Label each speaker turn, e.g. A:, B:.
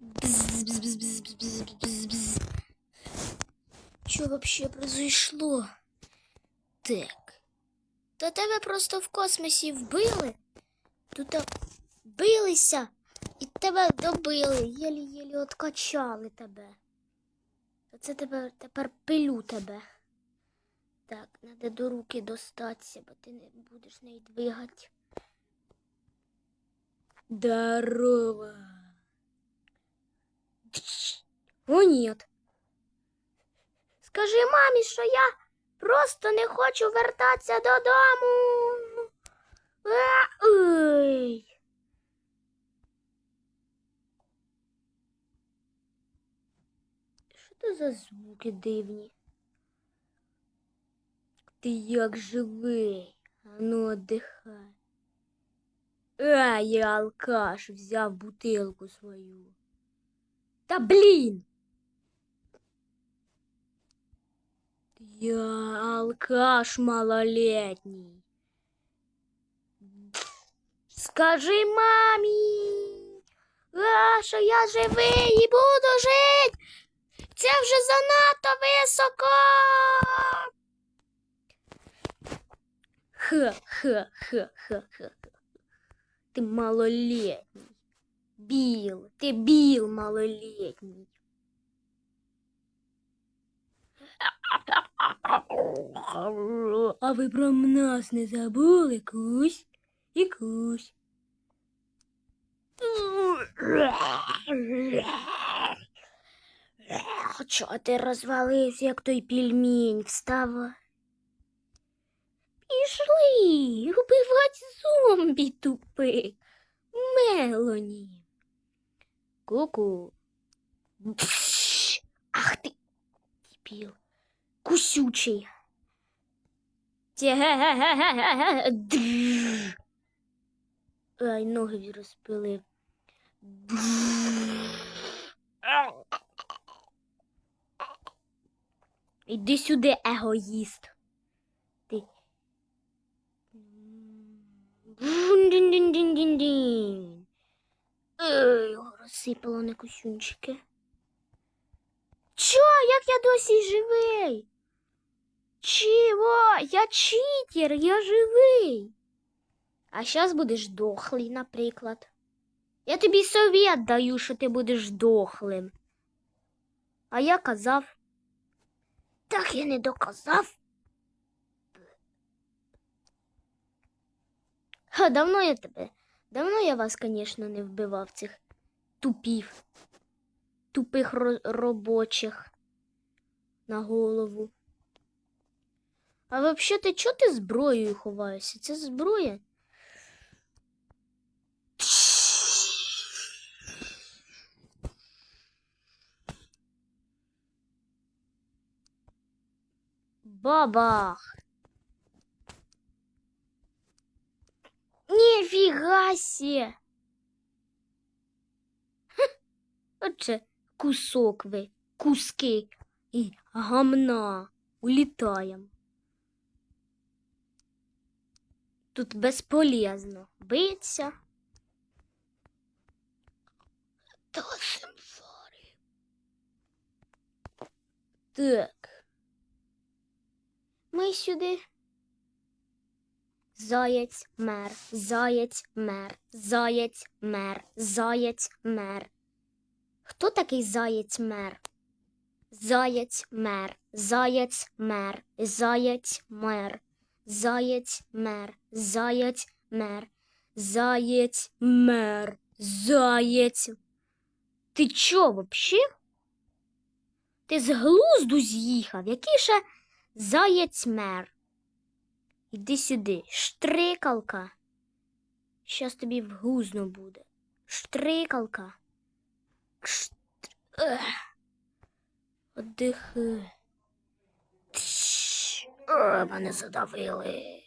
A: Бз-бз-бз-бз-бз-бз-бз. Що вообще произошло? Так. Та тебе просто в космосі вбили? Тут билися і тебе добили, єлі-єлі откачали тебе. А це тебе тепер пилю тебе. Так, треба до руки достатися, бо ти не будеш неї двигати. Здорово. О, нет. Скажи мамі, що я просто не хочу вертатися додому. Ой. Що це за звуки дивні? Ти як живий, а ну отдихай. Я алкаш, взяв бутилку свою. Та блін. Я алкаш малолетний. Скажи мамі, а, що я живий і буду жити. Це вже занадто високо. Ха-ха-ха-ха-ха. Ты малолетний. Бил, ты бил малолетний. А ви про нас не забули, кусь і кусь. Чого ти розвалився, як той пельмень вставай? Пішли вбивати зомбі тупих. Мелоні. Ку-ку. Ах ти, дебіл. Кусючий. Ай, ноги розпилив. Іди сюди, егоїст. Ти. Дин-дин-дин-дин-дин. Ей, його розсипало на кусюнчики. Чо, як я досі живий? Чого? Я читер, я живий. А зараз будеш дохлий, наприклад. Я тобі совет даю, що ти будеш дохлим. А я казав. Так я не доказав. Ха, давно я тебе. Давно я вас, звісно, не вбивав цих тупів, тупих ро- робочих на голову. А взагалі, ти чого ти зброєю ховаєшся? Це зброя? Бабах! Ніфіга сі! Отже, кусок ви, куски і гамна. Улітаєм. Тут безполезно биться. Симфари. Так. Ми сюди. Заєць мер, заєць мер, заєць мер, заєць мер. Хто такий заєць мер? Заєць мер, заєць мер, заєць мер, заєць мер, заєць мер, заєць мер, заєць. Ти чо вообще? Ти з глузду з'їхав? Який ще заєць мер? Іди сюди, штрикалка. Щас тобі вгузно буде. Штрикалка. Ех. Отдихи. Мене задавили.